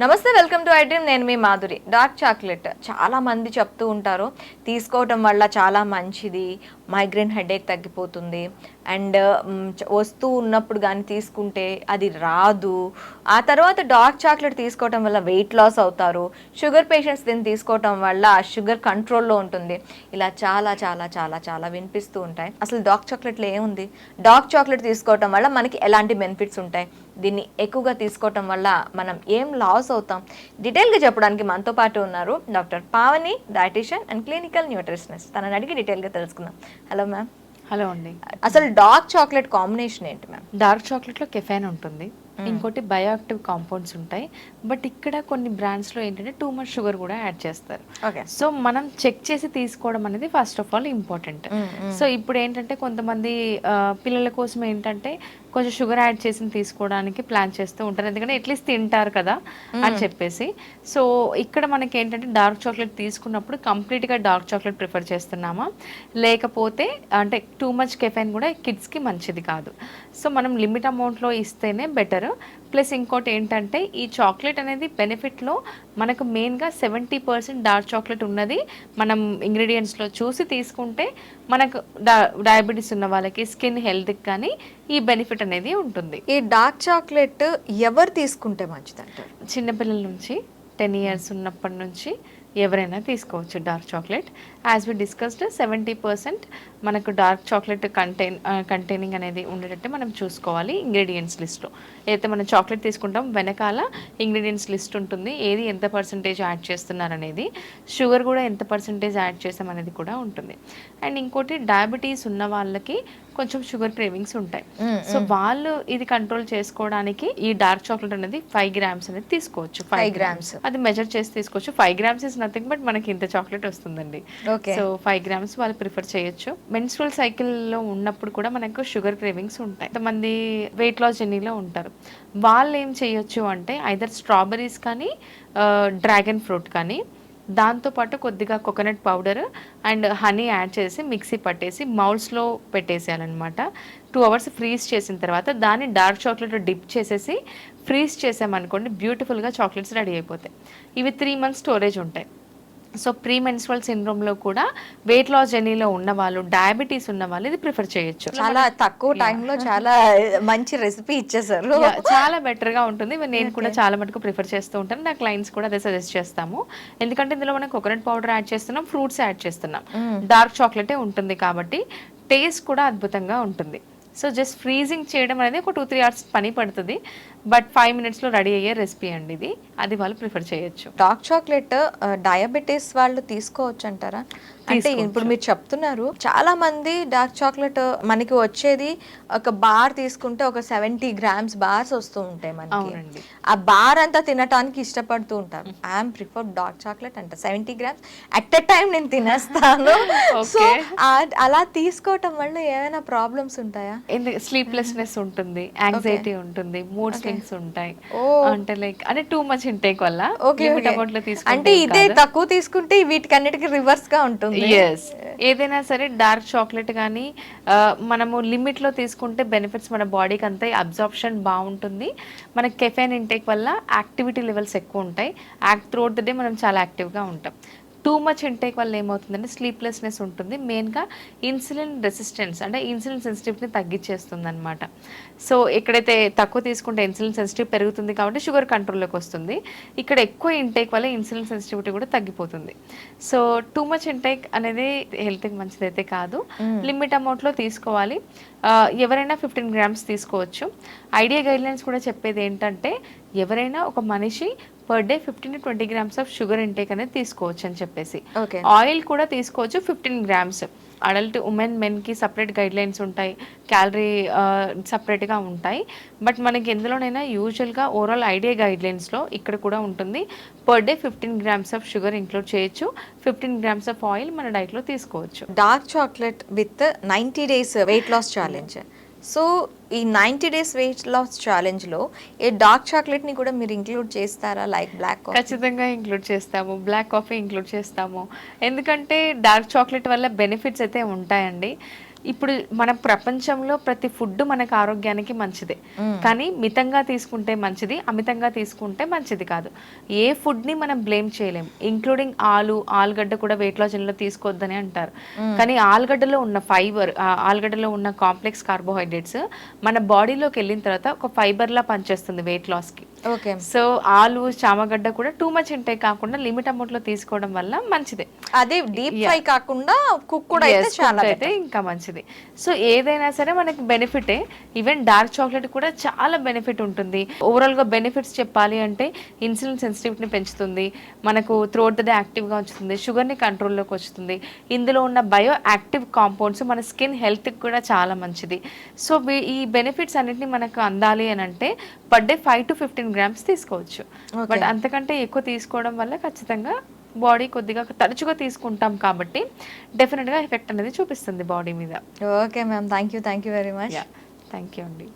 నమస్తే welcome to iDream నేను మీ Madhuri. Dark chocolate. చాలా మంది చెప్తూ ఉంటారు తీసుకోవటం వల్ల చాలా మంచిది మైగ్రేన్ హెడేక్ తగ్గిపోతుంది. అండ్ వస్తూ ఉన్నప్పుడు కానీ తీసుకుంటే అది రాదు. ఆ తర్వాత డార్క్ చాక్లెట్ తీసుకోవటం వల్ల వెయిట్ లాస్ అవుతారు. షుగర్ పేషెంట్స్ దీన్ని తీసుకోవటం వల్ల ఆ షుగర్ కంట్రోల్లో ఉంటుంది. ఇలా చాలా చాలా చాలా చాలా వినిపిస్తూ ఉంటాయి. అసలు డార్క్ చాక్లెట్లో ఏముంది? డార్క్ చాక్లెట్ తీసుకోవటం వల్ల మనకి ఎలాంటి బెనిఫిట్స్ ఉంటాయి? దీన్ని ఎక్కువగా తీసుకోవటం వల్ల మనం ఏం లాస్ అవుతాం? డీటెయిల్గా చెప్పడానికి మనతో పాటు ఉన్నారు doctor Pavani dietician and clinical nutritionist తనని అడిగి డీటెయిల్గా తెలుసుకుందాం. హలో మ్యామ్ హలో అండి. అసలు డార్క్ చాక్లెట్ కాంబినేషన్ ఏంటి మ్యామ్ డార్క్ చాక్లెట్లో కెఫైన్ ఉంటుంది. ఇంకోటి బయోయాక్టివ్ కాంపౌండ్స్ ఉంటాయి. బట్ ఇక్కడ కొన్ని బ్రాండ్స్లో ఏంటంటే టూ మచ్ షుగర్ కూడా యాడ్ చేస్తారు. ఓకే సో మనం చెక్ చేసి తీసుకోవడం అనేది first of all important so ఇప్పుడు ఏంటంటే కొంతమంది పిల్లల కోసం ఏంటంటే కొంచెం షుగర్ యాడ్ చేసి తీసుకోవడానికి ప్లాన్ చేస్తూ ఉంటారు. ఎందుకంటే అట్లీస్ట్ తింటారు కదా అని చెప్పేసి. సో ఇక్కడ మనకి ఏంటంటే డార్క్ చాక్లెట్ తీసుకున్నప్పుడు కంప్లీట్గా డార్క్ చాక్లెట్ ప్రిఫర్ చేస్తున్నామా? లేకపోతే అంటే టూ మచ్ కెఫైన్ కూడా కిడ్స్కి మంచిది కాదు. సో మనం లిమిట్ అమౌంట్లో ఇస్తేనే బెటర్. ప్లస్ ఇంకోటి ఏంటంటే ఈ చాక్లెట్ అనేది బెనిఫిట్లో మనకు మెయిన్గా సెవెంటీ పర్సెంట్ డార్క్ చాక్లెట్ ఉన్నది. మనం ఇంగ్రీడియంట్స్లో చూసి తీసుకుంటే మనకు డయాబెటీస్ ఉన్న వాళ్ళకి స్కిన్ హెల్త్కి కానీ ఈ బెనిఫిట్ అనేది ఉంటుంది. ఈ డార్క్ చాక్లెట్ ఎవరు తీసుకుంటే మంచిది అంటారు చిన్నపిల్లల నుంచి టెన్ ఇయర్స్ ఉన్నప్పటి నుంచి ఎవరైనా తీసుకోవచ్చు dark chocolate. As we discussed seventy percent మనకు డార్క్ చాక్లెట్ కంటైన్ కంటైనింగ్ అనేది ఉండేటట్టు మనం చూసుకోవాలి ఇంగ్రీడియంట్స్ లిస్ట్లో ఏదైతే మనం చాక్లెట్ తీసుకుంటాం వెనకాల ఇంగ్రీడియంట్స్ లిస్ట్ ఉంటుంది. ఏది ఎంత పర్సంటేజ్ యాడ్ చేస్తున్నారు అనేది షుగర్ కూడా ఎంత పర్సంటేజ్ యాడ్ చేసాం అనేది కూడా ఉంటుంది. అండ్ ఇంకోటి డయాబెటీస్ ఉన్న వాళ్ళకి కొంచెం షుగర్ క్రేవింగ్స్ ఉంటాయి. సో వాళ్ళు ఇది కంట్రోల్ చేసుకోవడానికి ఈ డార్క్ చాక్లెట్ అనేది ఫైవ్ గ్రామ్స్ అనేది తీసుకోవచ్చు. Five grams. అది మెజర్ చేసి తీసుకోవచ్చు. Five grams is nothing but మనకి ఇంత చాక్లెట్ వస్తుందండి. ఓకే సో ఫైవ్ గ్రామ్స్ వాళ్ళు ప్రిఫర్ చేయొచ్చు. మెన్స్ట్రల్ సైకిల్లో ఉన్నప్పుడు కూడా మనకు షుగర్ క్రేవింగ్స్ ఉంటాయి. కొంతమంది వెయిట్ లాస్ జర్నీలో ఉంటారు. వాళ్ళు ఏం చేయొచ్చు అంటే ఐదర్ స్ట్రాబెరీస్ కానీ డ్రాగన్ ఫ్రూట్ కానీ దాంతోపాటు కొద్దిగా coconut powder and honey add చేసి మిక్సీ పట్టేసి మౌల్స్లో పెట్టేసేయాలన్నమాట. టూ అవర్స్ ఫ్రీజ్ చేసిన తర్వాత దాన్ని డార్క్ చాక్లెట్ డిప్ చేసేసి ఫ్రీజ్ చేసామనుకోండి బ్యూటిఫుల్గా చాక్లెట్స్ రెడీ అయిపోతాయి. ఇవి త్రీ మంత్స్ స్టోరేజ్ ఉంటాయి. సో ప్రీ మెన్స్ట్రల్ సిండ్రోమ్లో కూడా వెయిట్ లాస్ జర్నీలో ఉన్న వాళ్ళు డయాబెటీస్ ఉన్న వాళ్ళు ఇది ప్రిఫర్ చేయొచ్చు. చాలా తక్కువ టైంలో చాలా మంచి రెసిపీ ఇచ్చేసారు చాలా బెటర్గా ఉంటుంది నేను కూడా చాలా మటుకు ప్రిఫర్ చేస్తూ ఉంటాను. నా క్లయింట్స్ కూడా అదే సజెస్ట్ చేస్తాము. ఎందుకంటే ఇందులో మనం కోకోనట్ పౌడర్ యాడ్ చేస్తున్నాం ఫ్రూట్స్ యాడ్ చేస్తున్నాం. డార్క్ చాక్లెటే ఉంటుంది కాబట్టి టేస్ట్ కూడా అద్భుతంగా ఉంటుంది. సో జస్ట్ ఫ్రీజింగ్ చేయడం అనేది ఒక టూ త్రీ అవర్స్ పని పడుతుంది. బట్ ఫైవ్ మినిట్స్లో రెడీ అయ్యే రెసిపీ అండి ఇది. అది వాళ్ళు ప్రిఫర్ చేయొచ్చు. డార్క్ చాక్లెట్ డయాబెటీస్ వాళ్ళు తీసుకోవచ్చు అంటారా? అంటే ఇప్పుడు మీరు చెప్తున్నారు చాలా మంది డార్క్ చాక్లెట్ మనకి వచ్చేది ఒక బార్ తీసుకుంటే ఒక సెవెంటీ గ్రామ్స్ బార్స్ వస్తూ ఉంటాయి మనకి. ఆ బార్ అంతా తినటానికి ఇష్టపడుతూ ఉంటారు. ఐఎమ్ ప్రిఫర్ డార్క్ చాక్లెట్ అంట seventy grams. At a time నేను తినేస్తాను. సో అలా తీసుకోవటం వల్ల ఏమైనా ప్రాబ్లమ్స్ ఉంటాయా? స్లీప్లెస్నెస్ ఉంటుంది యాంగ్జైటీ ఉంటుంది మూడ్ స్వింగ్స్ ఉంటాయి. అంటే లైక్ అంటే టూ మచ్ ఇంటేక్ వల్ల లిమిట్ అమౌంట్లో తీసుకుంటే అంటే ఇదే తక్కువ తీసుకుంటే వీటికన్నిటికీ రివర్స్గా ఉంటుంది. ఎస్ ఏదైనా సరే డార్క్ చాక్లెట్ కానీ మనము లిమిట్లో తీసుకుంటే బెనిఫిట్స్ మన బాడీకి అంతా అబ్జార్ప్షన్ బాగుంటుంది. మన కెఫెన్ ఇంటేక్ వల్ల యాక్టివిటీ లెవెల్స్ ఎక్కువ ఉంటాయి. యాక్ట్ త్రూఅవుట్ ద డే మనం చాలా యాక్టివ్గా ఉంటాం. టూ మచ్ ఇంటేక్ వల్ల ఏమవుతుందంటే స్లీప్లెస్నెస్ ఉంటుంది. మెయిన్గా ఇన్సులిన్ రెసిస్టెన్స్ అంటే ఇన్సులిన్ సెన్సిటివిటీని తగ్గించేస్తుంది అనమాట సో ఎక్కడైతే తక్కువ తీసుకుంటే ఇన్సులిన్ సెన్సిటివ్ పెరుగుతుంది కాబట్టి షుగర్ కంట్రోల్లోకి వస్తుంది. ఇక్కడ ఎక్కువ ఇంటేక్ వల్ల ఇన్సులిన్ సెన్సిటివిటీ కూడా తగ్గిపోతుంది. సో టూ మచ్ ఇంటేక్ అనేది హెల్త్కి మంచిదైతే కాదు. లిమిట్ అమౌంట్లో తీసుకోవాలి. ఎవరైనా ఫిఫ్టీన్ గ్రామ్స్ తీసుకోవచ్చు. ఐడియా గైడ్లైన్స్ కూడా చెప్పేది ఏంటంటే ఎవరైనా ఒక మనిషి per day fifteen to twenty grams of sugar intake అనేది తీసుకోవచ్చు అని చెప్పేసి. ఆయిల్ కూడా తీసుకోవచ్చు ఫిఫ్టీన్ గ్రామ్స్ అడల్ట్ ఉమెన్ మెన్కి సపరేట్ గైడ్ లైన్స్ ఉంటాయి. క్యాలరీ సపరేట్గా ఉంటాయి. బట్ మనకి ఎందులోనైనా యూజువల్గా ఓవరాల్ ఐడియా గైడ్ లైన్స్లో ఇక్కడ కూడా ఉంటుంది. Per day fifteen grams of sugar include చేయొచ్చు. ఫిఫ్టీన్ గ్రామ్స్ ఆఫ్ ఆయిల్ మన డైట్లో తీసుకోవచ్చు. Dark chocolate with ninety days weight loss challenge so ఈ నైంటీ డేస్ వెయిట్ లాస్ ఛాలెంజ్లో ఏ డార్క్ చాక్లెట్ని కూడా మీరు ఇంక్లూడ్ చేస్తారా? లైక్ బ్లాక్ ఖచ్చితంగా ఇంక్లూడ్ చేస్తాము. బ్లాక్ కాఫీ ఇంక్లూడ్ చేస్తాము. ఎందుకంటే డార్క్ చాక్లెట్ వల్ల బెనిఫిట్స్ అయితే ఉంటాయండి. ఇప్పుడు మన ప్రపంచంలో ప్రతి ఫుడ్ మనకు ఆరోగ్యానికి మంచిదే. కానీ మితంగా తీసుకుంటే మంచిది అమితంగా తీసుకుంటే మంచిది కాదు. ఏ ఫుడ్ని మనం బ్లేమ్ చేయలేం. ఇంక్లూడింగ్ ఆలు ఆలుగడ్డ కూడా వెయిట్ లాస్లో తీసుకోవద్దని అంటారు. కానీ ఆలుగడ్డలో ఉన్న ఫైబర్ ఆలుగడ్డలో ఉన్న కాంప్లెక్స్ కార్బోహైడ్రేట్స్ మన బాడీలోకి వెళ్ళిన తర్వాత ఒక ఫైబర్ లా పనిచేస్తుంది వెయిట్ లాస్కి. సో ఆలు చామగడ్డ కూడా టూ మచ్ ఇంటే కాకుండా లిమిట్ అమౌంట్లో తీసుకోవడం వల్ల మంచిదే. అదే డీప్ ఫ్రై కాకుండా కుక్ కూడా అయితే చాలా అయితే ఇంకా మంచిది. సో ఏదైనా సరే మనకి బెనిఫిటే ఈవెన్ డార్క్ చాక్లెట్ కూడా చాలా బెనిఫిట్ ఉంటుంది. ఓవరాల్గా బెనిఫిట్స్ చెప్పాలి అంటే ఇన్సులిన్ సెన్సిటివిటీని పెంచుతుంది. మనకు త్రోట్ ద డే యాక్టివ్గా ఉంచుతుంది. షుగర్ని కంట్రోల్లోకి వస్తుంది. ఇందులో ఉన్న బయో యాక్టివ్ కాంపౌండ్స్ మన స్కిన్ హెల్త్కి కూడా చాలా మంచిది. సో ఈ బెనిఫిట్స్ అన్నిటిని మనకు అందాలి అని అంటే per day five to fifteen grams తీసుకోవచ్చు. బట్ అంతకంటే ఎక్కువ తీసుకోవడం వల్ల ఖచ్చితంగా బాడీ కొద్దిగా తరచుగా తీసుకుంటాం కాబట్టి డెఫినెట్గా ఎఫెక్ట్ అనేది చూపిస్తుంది బాడీ మీద. Okay ma'am. Thank you thank you very much. Thank you అండి.